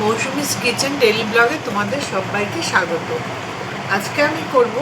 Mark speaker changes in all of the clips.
Speaker 1: Mousumi's kitchen daily ব্লগে তোমাদের সবাইকে স্বাগত। আজকে আমি করব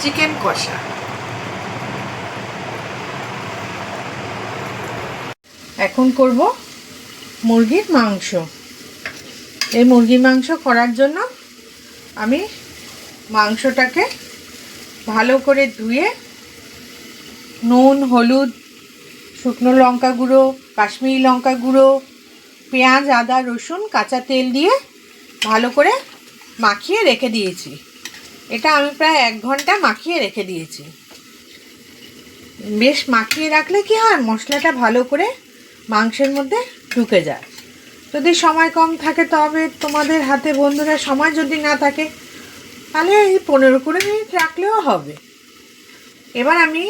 Speaker 1: চিকেন কষা। এখন করব মুরগির মাংস। এই মুরগির মাংস করার জন্য আমি মাংসটাকে ভালো করে ধুয়ে নুন, হলুদ, শুকনো লঙ্কা গুঁড়ো, কাশ্মীরি লঙ্কা গুঁড়ো পেঁয়াজ, আদা, রসুন, কাঁচা তেল দিয়ে ভালো করে মাখিয়ে রেখে দিয়েছি। এটা আমি প্রায় এক ঘণ্টা মাখিয়ে রেখে দিয়েছি। বেশ মাখিয়ে রাখলে কি হয়? মশলাটা ভালো করে মাংসের মধ্যে ঢুকে যায়। যদি সময় কম থাকে, তবে তোমাদের হাতে বন্ধুরা সময় যদি না থাকে, তাহলে এই পনেরো কুড়ি মিনিট রাখলেও হবে। এবার আমি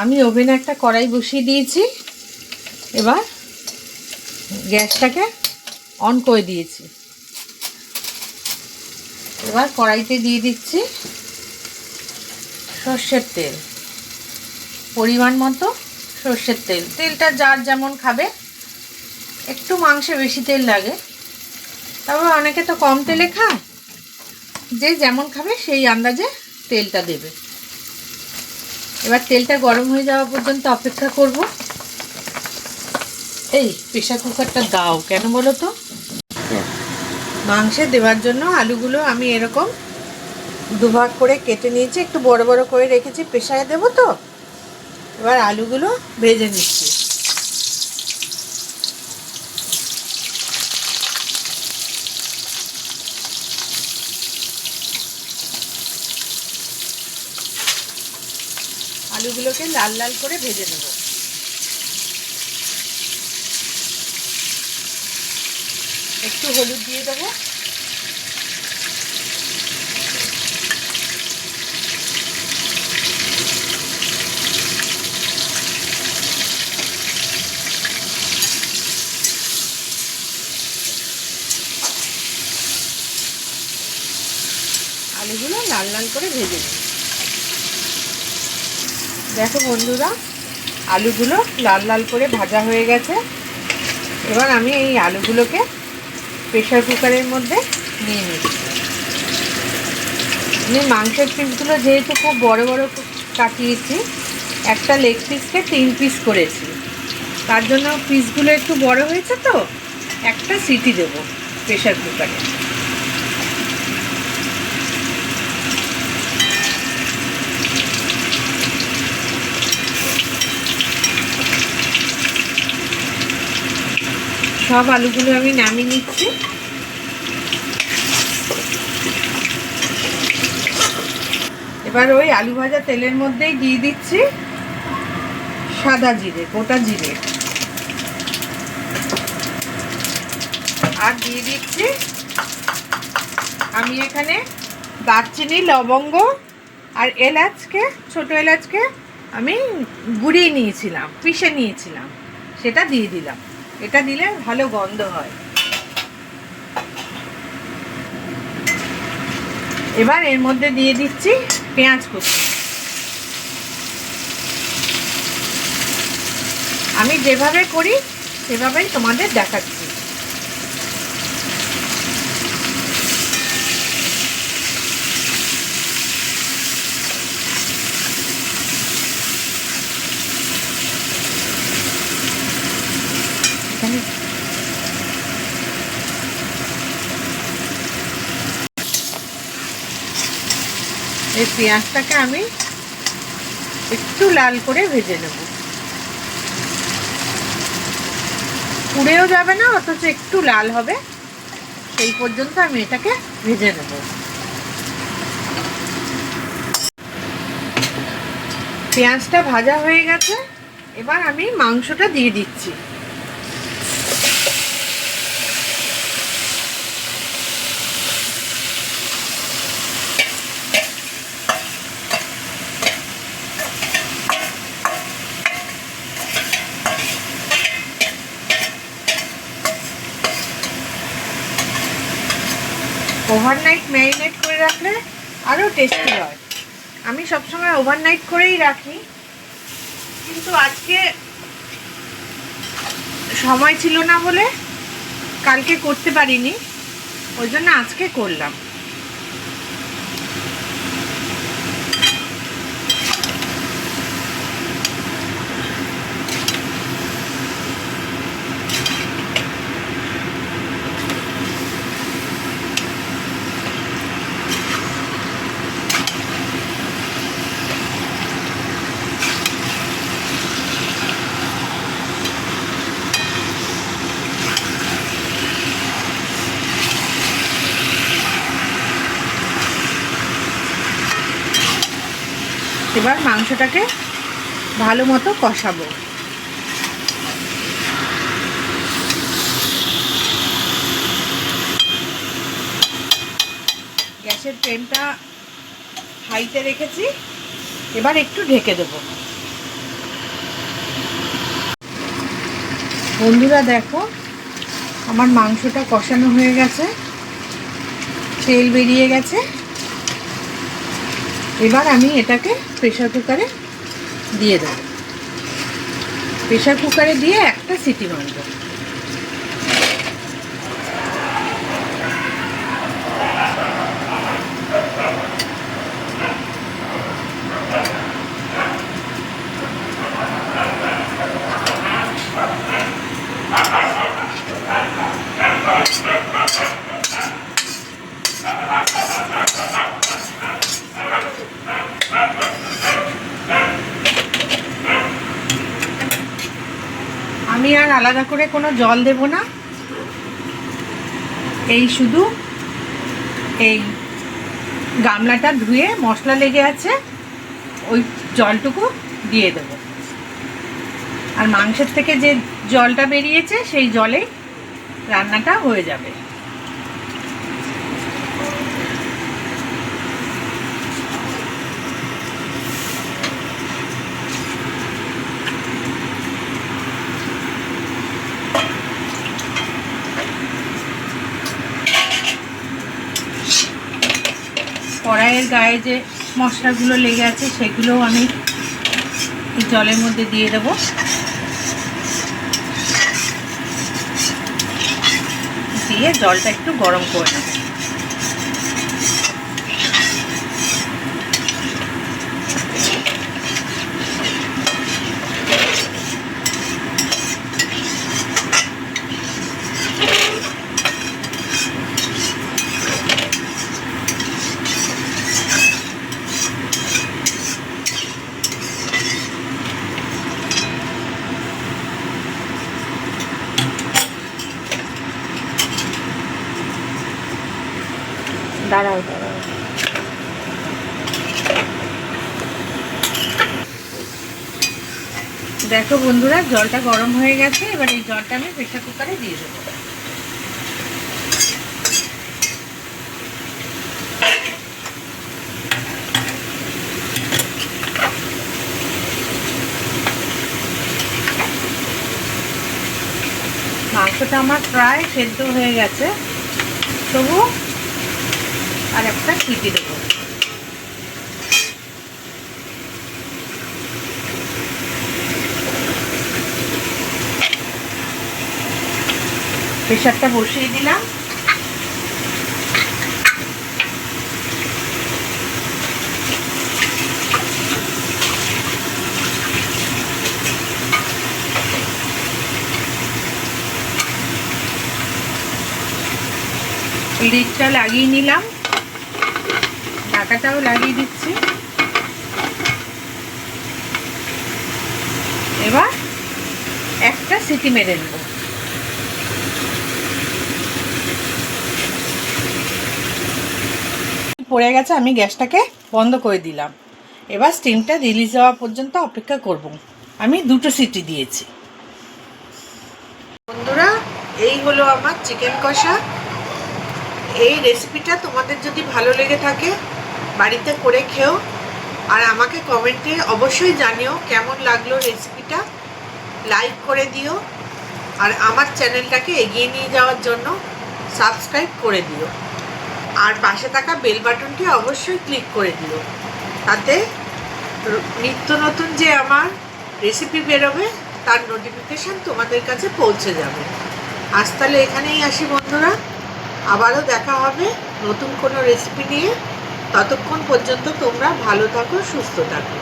Speaker 1: আমি ওভেনে একটা কড়াই বসিয়ে দিয়েছি। এবার গ্যাসটাকে অন করে দিয়েছি। এবার কড়াইতে দিয়ে দিচ্ছি সর্ষের তেল। পরিমাণ মতো সর্ষের তেল। তেলটা যার যেমন খাবে, একটু মাংসে বেশি তেল লাগে। তারপর অনেকে তো কম তেলে খায়। যে যেমন খাবে সেই আন্দাজে তেলটা দেবে। এবার তেলটা গরম হয়ে যাওয়া পর্যন্ত অপেক্ষা করব। এই প্রেশার কুকারটা দাও কেন বলো তো? মাংসে দেওয়ার জন্য আলুগুলো আমি এরকম দুভাগ করে কেটে নিয়েছি একটু বড় বড় করে রেখেছি প্রেশারে দেবো তো? এবার আলুগুলো ভেজে নিচ্ছি। আলুগুলোকে লাল লাল করে ভেজে নেব। একটু হলুদ দিয়ে দেবো। আলুগুলো লাল লাল করে ভেজে নেব। দেখো বন্ধুরা, আলুগুলো লাল লাল করে ভাজা হয়ে গেছে। এবার আমি এই আলুগুলোকে প্রেশার কুকারের মধ্যে নিয়ে নিচ্ছি আমি মাংসের পিসগুলো যেহেতু খুব বড় বড় কাটিয়েছি, একটা লেগ পিসকে তিন পিস করেছি। তার জন্য পিসগুলো একটু বড় হয়েছে তো, একটা সিটি দেবো প্রেশার কুকারে। সব আলুগুলো আমি নামিয়ে নিচ্ছি। এবার ওই আলু ভাজা তেলের মধ্যেই দিয়ে দিচ্ছি সাদা জিরে, গোটা জিরে। আর দিয়ে দিচ্ছি আমি এখানে দারচিনি, লবঙ্গ আর এলাচকে, ছোট এলাচকে আমি গুঁড়িয়ে নিয়েছিলাম, পিষে নিয়েছিলাম, সেটা দিয়ে দিলাম। এটা দিলে ভালো গন্ধ হয়। এবার এর মধ্যে দিয়ে দিচ্ছি পেঁয়াজ কুচি। আমি যেভাবে করি, সেভাবেই তোমাদের দেখাচ্ছি এখানে এই পেঁয়াজটাকে আমি একটু লাল করে ভেজে নেব। পুড়েও যাবে না, অথচ একটু লাল হবে। সেই পর্যন্ত আমি এটাকে ভেজে নেব। পেঁয়াজটা ভাজা হয়ে গেছে। এবার আমি মাংসটা দিয়ে দিচ্ছি। ওভারনাইট ম্যারিনেট করে রাখলে আরও টেস্টি হয়। আমি সবসময় ওভারনাইট করেই রাখি। কিন্তু আজকে সময় ছিল না বলে কালকে করতে পারিনি। ওই জন্য আজকে করলাম। এবার মাংসটাকে ভালো মতো কষাবো। গ্যাসের ফ্লেমটা হাইতে রেখেছি। এবার একটু ঢেকে দেবো। বন্ধুরা দেখো, আমার মাংসটা কষানো হয়ে গেছে। তেল বেরিয়ে গেছে। এবার আমি এটাকে প্রেশার কুকারে দিয়ে দেব। প্রেশার কুকারে দিয়ে একটা সিটি মারব আমি আর আলাদা করে কোনো জল দেব না। এই শুধু এই গামলাটা ধুয়ে মশলা লেগে আছে, ওই জলটুকু দিয়ে দেব। আর মাংসের থেকে যে জলটা বেরিয়েছে, সেই জলেই রান্নাটা হয়ে যাবে। কড়াইয়ের গায়ে যে মশলাগুলো লেগে আছে সেগুলোও আমি জলের মধ্যে দিয়ে দেব। দিয়ে জলটা একটু গরম করে নেব। দাঁড়াও। দাঁড়াও দেখো বন্ধুরা, জলটা গরম হয়ে গেছে, এবার এই জলটা আমি প্রেশার কুকারে দিয়ে দেবো। মাংসটা আমার প্রায় সেদ্ধ হয়ে গেছে। তবু আর একটা সিটি দেবো। প্রেশারটা বসিয়ে দিলাম। লিডটা লাগিয়ে নিলাম। ঢাকাটাও লাগিয়ে দিচ্ছি। এবার একটা সিটি মেরে নেব। পড়ে গেছে, আমি গ্যাসটাকে বন্ধ করে দিলাম। এবার স্টিমটা রিলিজ হওয়া পর্যন্ত অপেক্ষা করব। আমি দুটো সিটি দিয়েছি। বন্ধুরা, এই হলো আমার চিকেন কষা। এই রেসিপিটা তোমাদের যদি ভালো লেগে থাকে বাড়িতে করে খেও আর আমাকে কমেন্টে অবশ্যই জানিও কেমন লাগল রেসিপিটা লাইক করে দিও আর আমার চ্যানেলটাকে এগিয়ে নিয়ে যাওয়ার জন্য সাবস্ক্রাইব করে দিও। আর পাশে থাকা বেল বাটনটি অবশ্যই ক্লিক করে দিও। তাতে নিত্য নতুন যে আমার রেসিপি বেরোবে, তার নোটিফিকেশান তোমাদের কাছে পৌঁছে যাবে। আজ তাহলে এখানেই আসি বন্ধুরা। আবারও দেখা হবে নতুন কোনো রেসিপি নিয়ে। ততক্ষণ পর্যন্ত তোমরা ভালো থাকো সুস্থ থাকো।